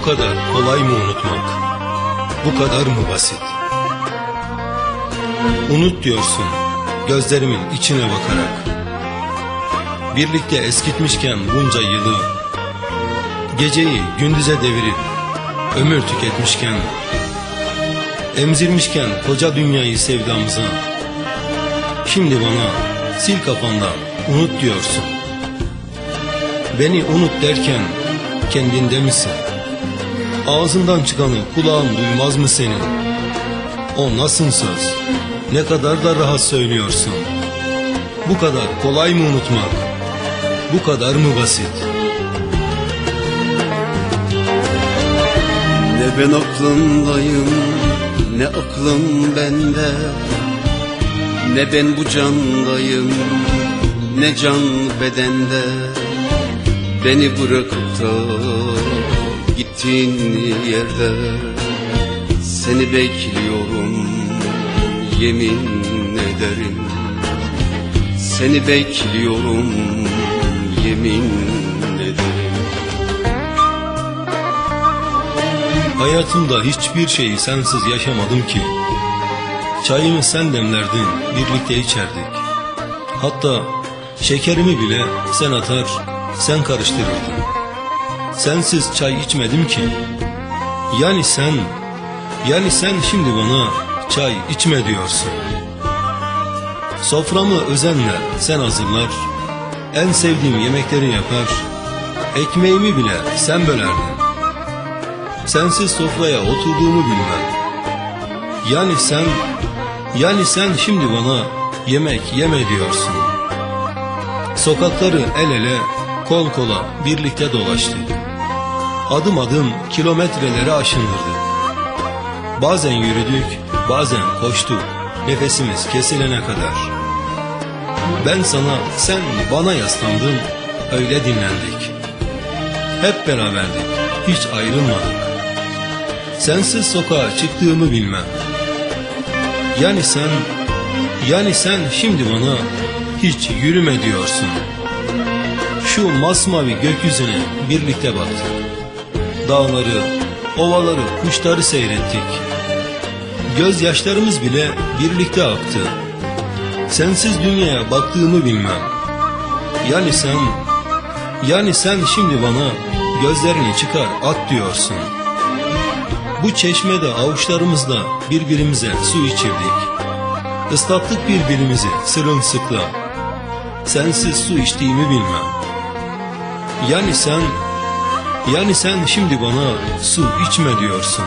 bu kadar kolay mı unutmak? Bu kadar mı basit? Unut diyorsun gözlerimin içine bakarak. Birlikte eskitmişken bunca yılı, geceyi gündüze devirip ömür tüketmişken, emzirmişken koca dünyayı sevdamıza, şimdi bana sil kafandan unut diyorsun. Beni unut derken kendinde misin? Ağzından çıkanı kulağın duymaz mı senin? O nasıl söz? Ne kadar da rahat söylüyorsun. Bu kadar kolay mı unutmak? Bu kadar mı basit? Ne ben aklındayım ne aklım bende Ne ben bu candayım ne can bedende Beni bırakıp da gittiğin yerde Seni bekliyorum yemin ederim Seni bekliyorum yemin ederim Hayatımda hiçbir şeyi sensiz yaşamadım ki. Çayımı sen demlerdin, birlikte içerdik. Hatta şekerimi bile sen atar, sen karıştırırdın. Sensiz çay içmedim ki. Yani sen, yani sen şimdi bana çay içme diyorsun. Soframı özenle sen hazırlar, en sevdiğim yemekleri yapar, ekmeğimi bile sen bölerdin. Sensiz sofraya oturduğumu bilmem. Yani sen, yani sen şimdi bana yemek yeme diyorsun. Sokakları el ele, kol kola birlikte dolaştık. Adım adım kilometreleri aşındırdık. Bazen yürüdük, bazen koştuk. Nefesimiz kesilene kadar. Ben sana, sen bana yaslandın, öyle dinlendik. Hep beraberdik, hiç ayrılmadık. Sensiz sokağa çıktığımı bilmem. Yani sen, yani sen şimdi bana hiç yürüme diyorsun. Şu masmavi gökyüzüne birlikte baktık. Dağları, ovaları, kuşları seyrettik. Gözyaşlarımız bile birlikte aktı. Sensiz dünyaya baktığımı bilmem. Yani sen, yani sen şimdi bana gözlerini çıkar at diyorsun. Bu çeşmede avuçlarımızla birbirimize su içirdik. Islattık birbirimizi sırılsıklam. Sensiz su içtiğimi bilmem. Yani sen, yani sen şimdi bana su içme diyorsun.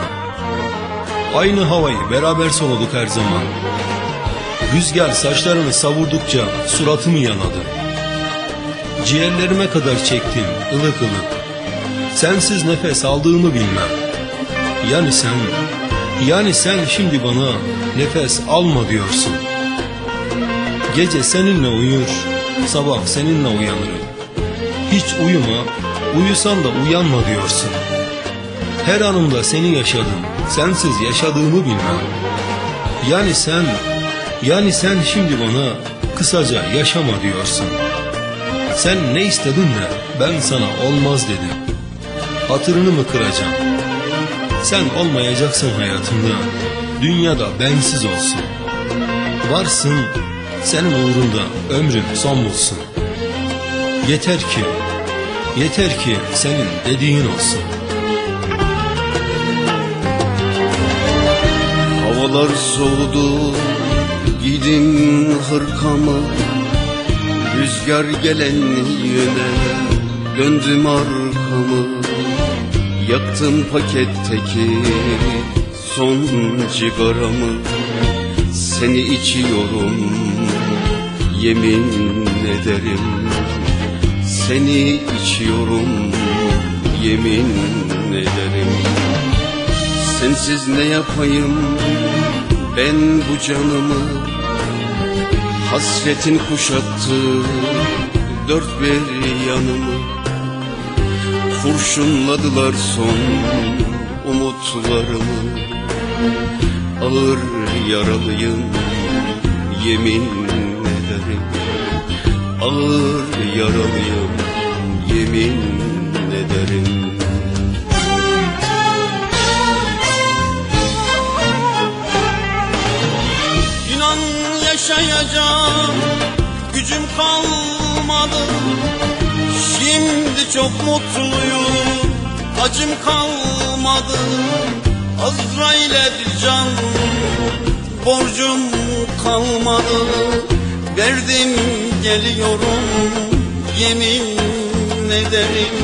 Aynı havayı beraber soluduk her zaman. Rüzgar saçlarını savurdukça suratımı yanadı. Ciğerlerime kadar çektim ılık ılık. Sensiz nefes aldığımı bilmem. Yani sen, yani sen şimdi bana nefes alma diyorsun. Gece seninle uyur, sabah seninle uyanırım. Hiç uyuma, uyusan da uyanma diyorsun. Her anımda seni yaşadım, sensiz yaşadığımı bilmem. Yani sen, yani sen şimdi bana kısaca yaşama diyorsun. Sen ne istedin de ben sana olmaz dedim. Hatırını mı kıracağım? Sen olmayacaksın hayatımda. Dünyada bensiz olsun. Varsın, senin uğrunda ömrüm son bulsun. Yeter ki, yeter ki senin dediğin olsun. Havalar soğudu Giydim hırkamı Rüzgar gelen yöne Döndüm arkamı Yaktım paketteki Son cigaramı Seni içiyorum Yemin ederim Seni içiyorum Yemin ederim. Sensiz ne yapayım ben bu canımı? Hasretin kuşattı dört bir yanımı. Kurşunladılar son umutlarımı. Ağır yaralıyım yemin ederim ağır yaralıyım yemin ederim. İnan yaşayacağım gücüm kalmadı. Şimdi çok mutluyum acım kalmadı. Azrail'e bir borcum kalmadı. Verdim geliyorum yemin ederim.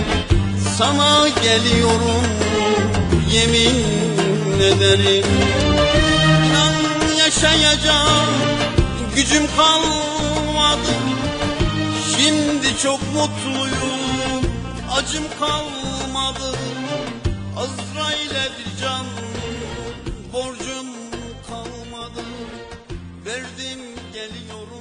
Sana geliyorum yemin ederim. İnan yaşayacağım gücüm kalmadı. Şimdi çok mutluyum acım kalmadı. Azrail'e bir can borcum kalmadı. Verdim geliyorum